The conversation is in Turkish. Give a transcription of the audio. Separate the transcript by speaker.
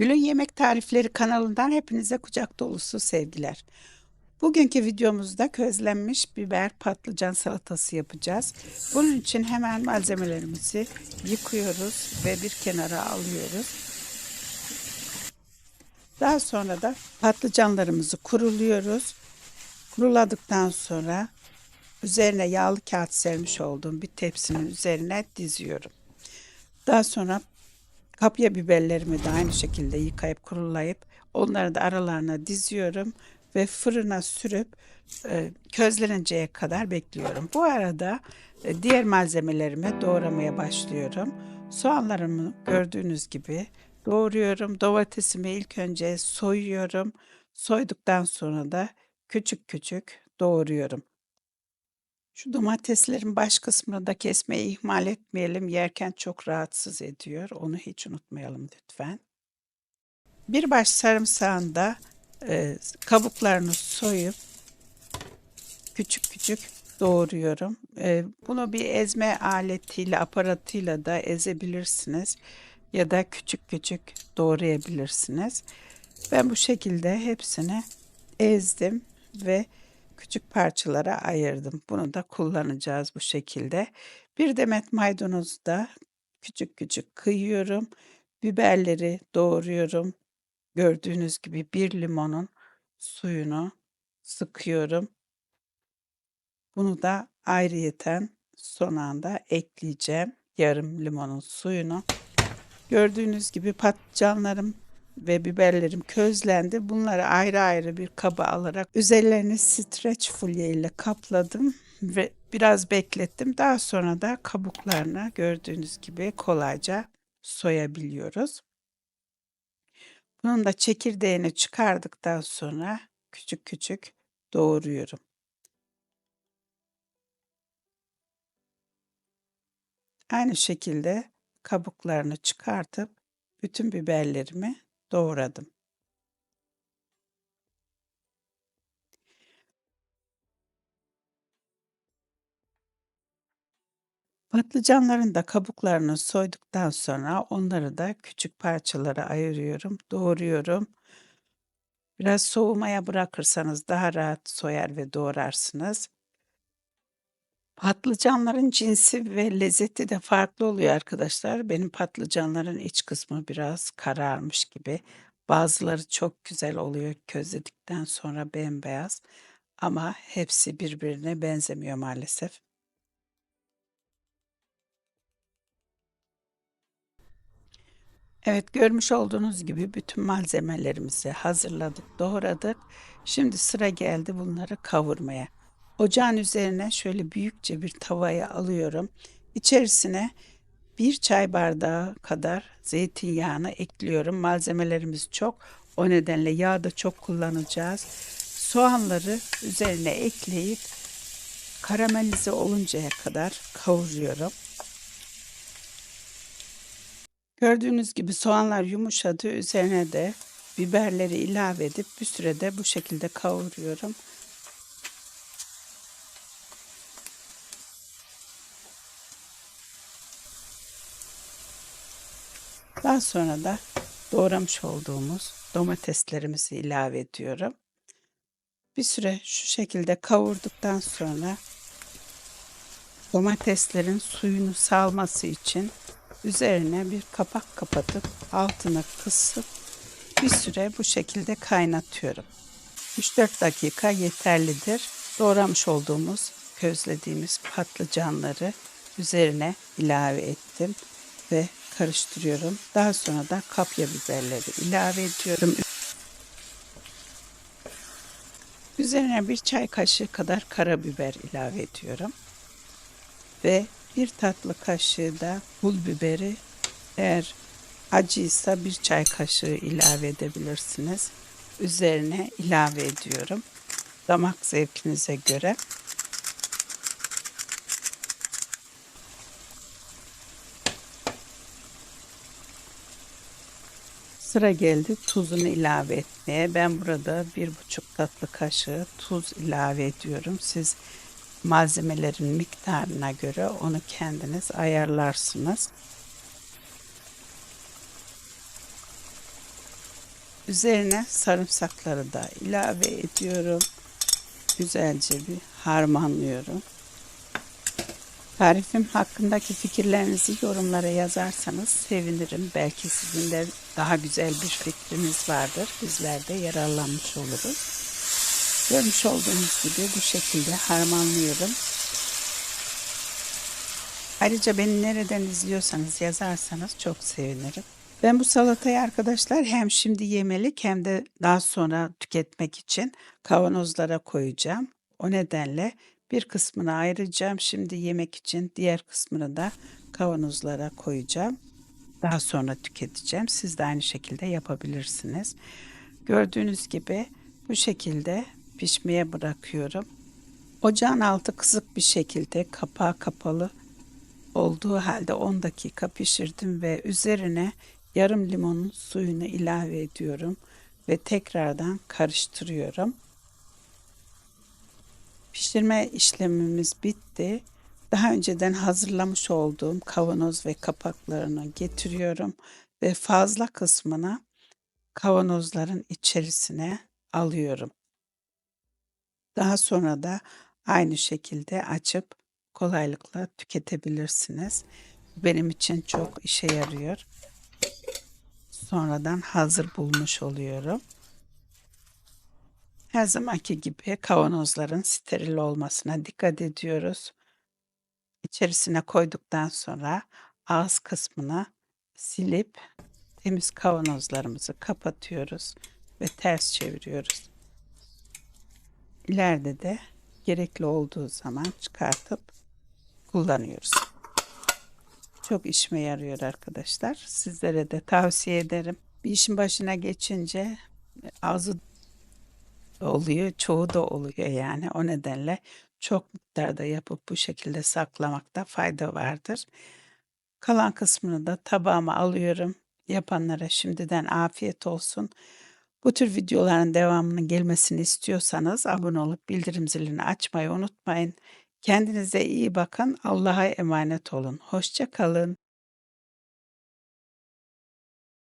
Speaker 1: Gül'ün Yemek Tarifleri kanalından hepinize kucak dolusu sevgiler. Bugünkü videomuzda közlenmiş biber patlıcan salatası yapacağız. Bunun için hemen malzemelerimizi yıkıyoruz ve bir kenara alıyoruz. Daha sonra da patlıcanlarımızı kuruluyoruz. Kuruladıktan sonra üzerine yağlı kağıt sermiş olduğum bir tepsinin üzerine diziyorum. Daha sonra Kapya biberlerimi de aynı şekilde yıkayıp kurulayıp onları da aralarına diziyorum ve fırına sürüp e, közleninceye kadar bekliyorum. Bu arada e, diğer malzemelerimi doğramaya başlıyorum. Soğanlarımı gördüğünüz gibi doğruyorum. Domatesimi ilk önce soyuyorum. Soyduktan sonra da küçük küçük doğruyorum. Şu domateslerin baş kısmını da kesmeyi ihmal etmeyelim. Yerken çok rahatsız ediyor. Onu hiç unutmayalım lütfen. Bir baş sarımsağın da e, kabuklarını soyup küçük küçük doğruyorum. E, bunu bir ezme aletiyle, aparatıyla da ezebilirsiniz ya da küçük küçük doğrayabilirsiniz. Ben bu şekilde hepsini ezdim ve küçük parçalara ayırdım. Bunu da kullanacağız bu şekilde. Bir demet maydanozu da küçük küçük kıyıyorum. Biberleri doğruyorum. Gördüğünüz gibi bir limonun suyunu sıkıyorum. Bunu da ayrıyeten son anda ekleyeceğim. Yarım limonun suyunu. Gördüğünüz gibi patlıcanlarım ve biberlerim közlendi. Bunları ayrı ayrı bir kaba alarak üzerlerini streç fulye ile kapladım ve biraz beklettim. Daha sonra da kabuklarını gördüğünüz gibi kolayca soyabiliyoruz. Bunun da çekirdeğini çıkardıktan sonra küçük küçük doğruyorum. Aynı şekilde kabuklarını çıkartıp bütün biberlerimi doğradım. Patlıcanların da kabuklarını soyduktan sonra onları da küçük parçalara ayırıyorum, doğruyorum. Biraz soğumaya bırakırsanız daha rahat soyar ve doğrarsınız. Patlıcanların cinsi ve lezzeti de farklı oluyor arkadaşlar. Benim patlıcanların iç kısmı biraz kararmış gibi. Bazıları çok güzel oluyor közledikten sonra bembeyaz ama hepsi birbirine benzemiyor maalesef. Evet görmüş olduğunuz gibi bütün malzemelerimizi hazırladık, doğradık. Şimdi sıra geldi bunları kavurmaya. Ocağın üzerine şöyle büyükçe bir tavayı alıyorum. İçerisine bir çay bardağı kadar zeytinyağını ekliyorum. Malzemelerimiz çok. O nedenle yağ da çok kullanacağız. Soğanları üzerine ekleyip karamelize oluncaya kadar kavuruyorum. Gördüğünüz gibi soğanlar yumuşadı. Üzerine de biberleri ilave edip bir sürede bu şekilde kavuruyorum. Daha sonra da doğramış olduğumuz domateslerimizi ilave ediyorum. Bir süre şu şekilde kavurduktan sonra domateslerin suyunu salması için üzerine bir kapak kapatıp altını kısıp bir süre bu şekilde kaynatıyorum. 3-4 dakika yeterlidir. Doğramış olduğumuz közlediğimiz patlıcanları üzerine ilave ettim ve karıştırıyorum. Daha sonra da kapya biberleri ilave ediyorum. Üzerine bir çay kaşığı kadar karabiber ilave ediyorum. Ve bir tatlı kaşığı da pul biberi eğer acıysa bir çay kaşığı ilave edebilirsiniz. Üzerine ilave ediyorum. Damak zevkinize göre. Sıra geldi tuzunu ilave etmeye. Ben burada bir buçuk tatlı kaşığı tuz ilave ediyorum. Siz malzemelerin miktarına göre onu kendiniz ayarlarsınız. Üzerine sarımsakları da ilave ediyorum. Güzelce bir harmanlıyorum. Tarifim hakkındaki fikirlerinizi yorumlara yazarsanız sevinirim. Belki sizin de daha güzel bir fikriniz vardır. Bizler de yararlanmış oluruz. Görmüş olduğunuz gibi bu şekilde harmanlıyorum. Ayrıca beni nereden izliyorsanız yazarsanız çok sevinirim. Ben bu salatayı arkadaşlar hem şimdi yemelik hem de daha sonra tüketmek için kavanozlara koyacağım. O nedenle bir kısmını ayıracağım şimdi yemek için, diğer kısmını da kavanozlara koyacağım. Daha sonra tüketeceğim. Siz de aynı şekilde yapabilirsiniz. Gördüğünüz gibi bu şekilde pişmeye bırakıyorum. Ocağın altı kısık bir şekilde kapağı kapalı olduğu halde 10 dakika pişirdim ve üzerine yarım limonun suyunu ilave ediyorum ve tekrardan karıştırıyorum. Pişirme işlemimiz bitti. Daha önceden hazırlamış olduğum kavanoz ve kapaklarını getiriyorum ve fazla kısmını kavanozların içerisine alıyorum. Daha sonra da aynı şekilde açıp kolaylıkla tüketebilirsiniz. Benim için çok işe yarıyor. Sonradan hazır bulmuş oluyorum. Her zamanki gibi kavanozların steril olmasına dikkat ediyoruz. İçerisine koyduktan sonra ağız kısmını silip temiz kavanozlarımızı kapatıyoruz ve ters çeviriyoruz. İleride de gerekli olduğu zaman çıkartıp kullanıyoruz. Çok işime yarıyor arkadaşlar. Sizlere de tavsiye ederim. Bir işin başına geçince ağzı oluyor, çoğu da oluyor yani. O nedenle çok miktarda yapıp bu şekilde saklamakta fayda vardır. Kalan kısmını da tabağıma alıyorum. Yapanlara şimdiden afiyet olsun. Bu tür videoların devamının gelmesini istiyorsanız abone olup bildirim zilini açmayı unutmayın. Kendinize iyi bakın. Allah'a emanet olun. Hoşça kalın.